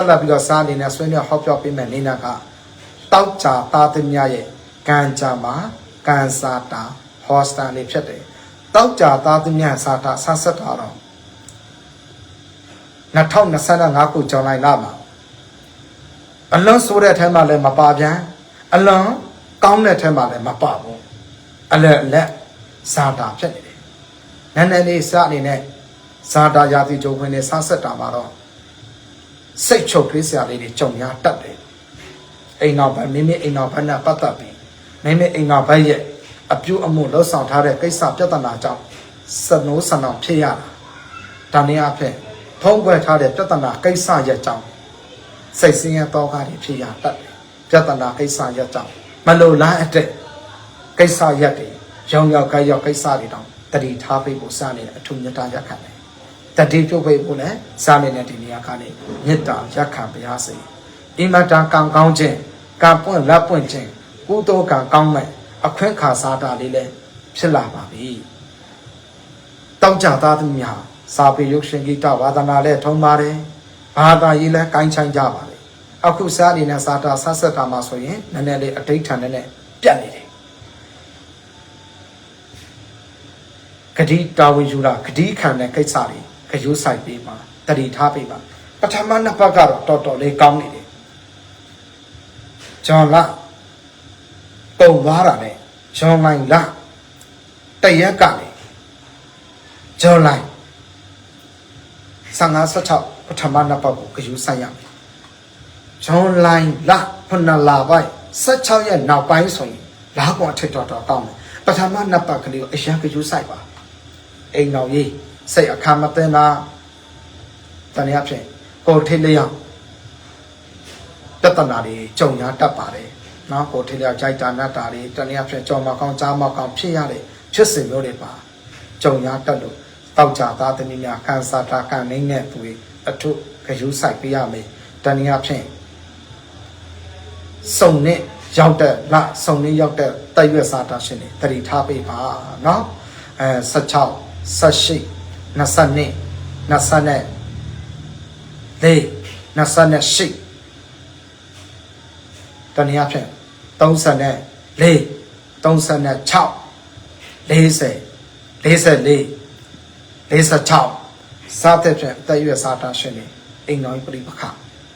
ဆက်လက်ပြီးတော့စားအနေနဲ့ဆွေးနွေးဟောပြောပေးမယ်နေနာကတောက်ကြသားသမ ्या ရဲ့ကံကြမှာကံစာတာဟောစတာလေးဖြစ်တယ်တောက်ကြသားသမ ्या စာတာဆတ်ဆက်တာတော့2025ခုကျော်လိုက်လာမှာအလွန်ဆိုးတဲ့အထက်မှာလည်းမပါပြန်အလွန်ကောင်းတဲ့အထက်မှာလည်းမပါဘူးအလက်အလက်စာတာဖြစ်နေတယ်နည်းနည်းလေးစအနေနဲ့စာတာရာသီကြုံခွင့်နဲ့ဆတ်ဆက်တာမှာတော့ စိတ်ချုပ်ထွေးစရာလေးတွေကြုံရတတ်တယ်အိမ်နောက်ဘက်မိမိအိမ်နောက်ဘက်နဲ့ပတ်သက်ပြီးမိမိအိမ်နောက်ဘက်ရဲ့အပြုအမူလှုပ်ဆောင်ထားတဲ့ကိစ္စပြဿနာကြောင့်စနိုးဆန်အောင်ဖြစ်ရတာဒါနည်းအားဖြင့်ဖုံးကွယ်ထားတဲ့ပြဿနာကိစ္စရဲ့ကြောင့်စိတ်ဆင်းရဲတော့ကားတွေဖြစ်ရတတ်တယ်ပြဿနာကိစ္စရဲ့ကြောင့်မလိုလားအတဲ့ကိစ္စရက်တွေရောင်ရောင်ကြရောက်ကိစ္စတွေတောင်တတိထားပေးဖို့စနေတဲ့အထုမြတ်တာရက်ခံတယ် တတိပြုတ်ပိတ်ဖို့လည်းစားနေတဲ့ဒီနေရာကနေမေတ္တာရက်ခံပါရစေ။အိမတာကံကောင်းခြင်းကံပွင့်လက်ပွင့်ခြင်းကုသိုလ်ကံကောင်းမဲ့အခွင့်ခါစားတာလေးလည်းဖြစ်လာပါပြီ။တောက်ကြသားသူများစာပေရုပ်ရှင်ဂီတဝါဒနာလည်းထုံးပါတယ်။ဘာသာရေးလည်းကိုင်းချိုင်းကြပါလေ။အခုစားအနေနဲ့စာတာဆက်ဆက်တာမှဆိုရင်နည်းနည်းလေးအဋိဋ္ဌာန်နဲ့ပြတ်နေတယ်။ဂတိတာဝန်ယူတာဂတိခံတဲ့ကိစ္စတွေ ခရုဆိုင်ပေးပါတတိထားပေးပါပထမနှစ်ပတ်ကတော့တော်တော်လေးကောင်းနေတယ်ဂျွန်လာပုံသွားတာနဲ့ဂျွန်လိုင်းလာတရက်ကနေဂျွန်လိုင်း55 16ပထမနှစ်ပတ်ကိုခရုဆိုင်ရမယ်ဂျွန်လိုင်းလာခုနလာပိုင်း16ရက်နောက်ပိုင်းဆိုရင်လာကောင်ထစ်တော်တော်ကောင်းတယ်ပထမနှစ်ပတ်ကလေးကိုအရင်ခရုဆိုင်ပါအိမ်တော်ကြီး စိတ်အခါမသိတာတနည်းအားဖြင့်ကိုယ်ထိတ်လျောက်ပြဿနာတွေကြုံရတတ်ပါတယ်နော်ကိုယ်ထိတ်လျောက်ကြိုက်တာနတ်တာတွေတနည်းအားဖြင့်ကြောင်မကောင်းကြားမကောင်းဖြစ်ရတဲ့ဖြစ်စဉ်မျိုးတွေပါကြုံရတတ်လို့တောက်ကြသားသမီးများကန်စာတာကန်နေနဲ့သူတွေအထုခရူးဆိုင်ပေးရမယ်တနည်းအားဖြင့်စုံနဲ့ရောက်တဲ့လစုံနဲ့ရောက်တဲ့တိုက်ရွက်စာတာရှင်တွေတတိထားပေးပါနော်အဲ16 18 22 22လေး28တနည်းအားဖြင့်34 36 40 44 46စားတဲ့ဖြင့်အသက်အရွယ်စားတာရှင်နေအိမ်တော်ပြိပခ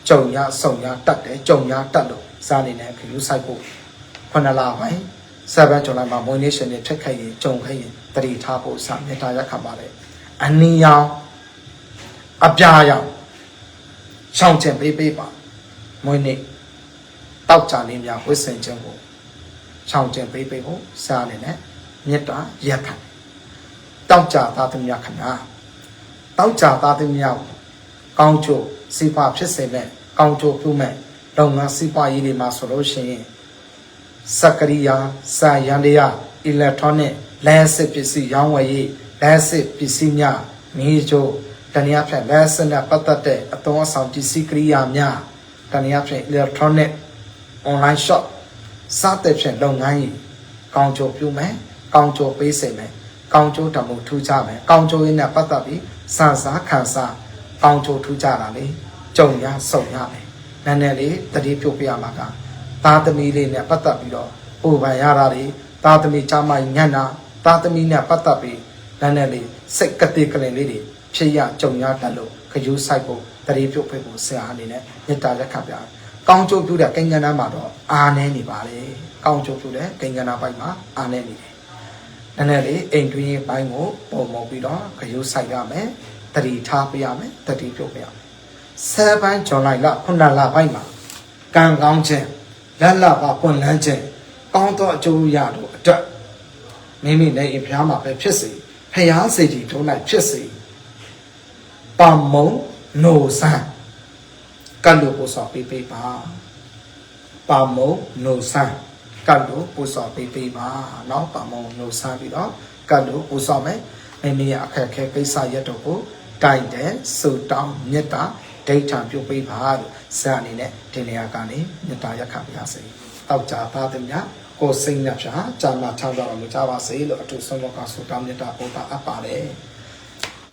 ကြုံရဆုံရတတ်တယ်ကြုံရတတ်လို့စားနေတယ်ခလူးဆိုင်ဖို့ခုနလာပိုင်း7ဇွန်လမှာမွေးနေ့ရှင်တွေထက်ခိုက်ရင်ကြုံခိုက်ရင်တတိထားဖို့စာမေတ္တာရက်ခံပါတယ် အနည်းရောင်အပြာရောင်ရှောင်းကျင်ပေးပေးပါမွေးနေ့တောက်ကြနေများဝိစင်ခြင်းကိုရှောင်းကျင်ပေးပေးဖို့စာအနေနဲ့မေတ္တာရက်ခံတောက်ကြသားသမ ्या ခဏတောက်ကြသားသမ ्या ကောင်းချိုစိဖဖြစ်စေမဲ့ကောင်းချိုပြုမဲ့လုပ်ငန်းစိဖရေးတွေမှာဆိုလို့ရှိရင်စက္ကရိယာစာယန္တရားအီလက်ထရောနစ်လက်စစ်ပစ္စည်းရောင်းဝယ်ရေး လက်စစ်ပစ္စည်းများမီးချိုတနည်းအားဖြင့်လက်စစ်နဲ့ပတ်သက်တဲ့အသုံးအဆောင်ပစ္စည်းကိရိယာများတနည်းအားဖြင့် electronic online shop စတဲ့ဖြင့်လုပ်ငန်းကြီးကောင်းကျိုးပြုမယ်ကောင်းကျိုးပေးစေမယ်ကောင်းကျိုးတမှုထူးကြမယ်ကောင်းကျိုးရင်းနဲ့ပတ်သက်ပြီးစံစားခံစားကောင်းကျိုးထူးကြတာလေကြုံရဆုံရမယ်နည်းနည်းလေးတတိပြုတ်ပြရမှာကသားသမီးလေးနဲ့ပတ်သက်ပြီးတော့ပူပန်ရတာတွေသားသမီးချမညံ့တာသားသမီးနဲ့ပတ်သက်ပြီး လည်းနဲ့လေးစိတ်ကတိကလင်လေးတွေဖြစ်ရကြုံရတတ်လို့ခရူးဆိုင်ဖို့တရေပြုတ်ဖိတ်ဖို့ဆရာအနေနဲ့မေတ္တာလက်ခံပြတယ်။ကောင်းကျိုးပြုတဲ့ကိန်းကဏ္ဍမှာတော့အာနေနေပါလေ။ကောင်းကျိုးပြုတဲ့ကိန်းကဏ္ဍဘက်မှာအာနေနေတယ်။နည်းနည်းလေးအိမ်တွင်းဘိုင်းကိုပုံမပြီးတော့ခရူးဆိုင်ရမယ်။တတိထားပြရမယ်။တတိပြုတ်ပြရမယ်။ဆယ်ပိုင်းဂျွန်လိုက်လခုနလပိုင်းမှာကံကောင်းခြင်းလက်လပါပွင့်လန်းခြင်းကောင်းသောအကျိုးရတို့အတွက်မိမိနဲ့အဖျားမှာပဲဖြစ်စေ ဖျားစေတီထုံး၌ဖြစ်စေပမုံနိုဆန်းကတ်လို့ပို့ဆောင်ပေးပေးပါပမုံနိုဆန်းကတ်လို့ပို့ဆောင်ပေးပေးပါเนาะပမုံနိုဆန်းပြီးတော့ကတ်လို့ပို့ဆောင်မယ်မိမိရဲ့အခက်အခဲကိစ္စရက်တို့ကိုတိုင်တယ်စူတောင်းမေတ္တာဒိဋ္ဌံပြုတ်ပေးပါလို့ဇာအနေနဲ့ဒီနေရာကနေမေတ္တာရက်ခံပါရစေ။တောက်ကြပါသည်များ ကိုယ်စိတ်နှပြကြာမှထမ်းတော်မူကြပါစေလို့အထူးဆုံးသောကဆုတောင်းမေတ္တာပို့တာအပ်ပါတယ်။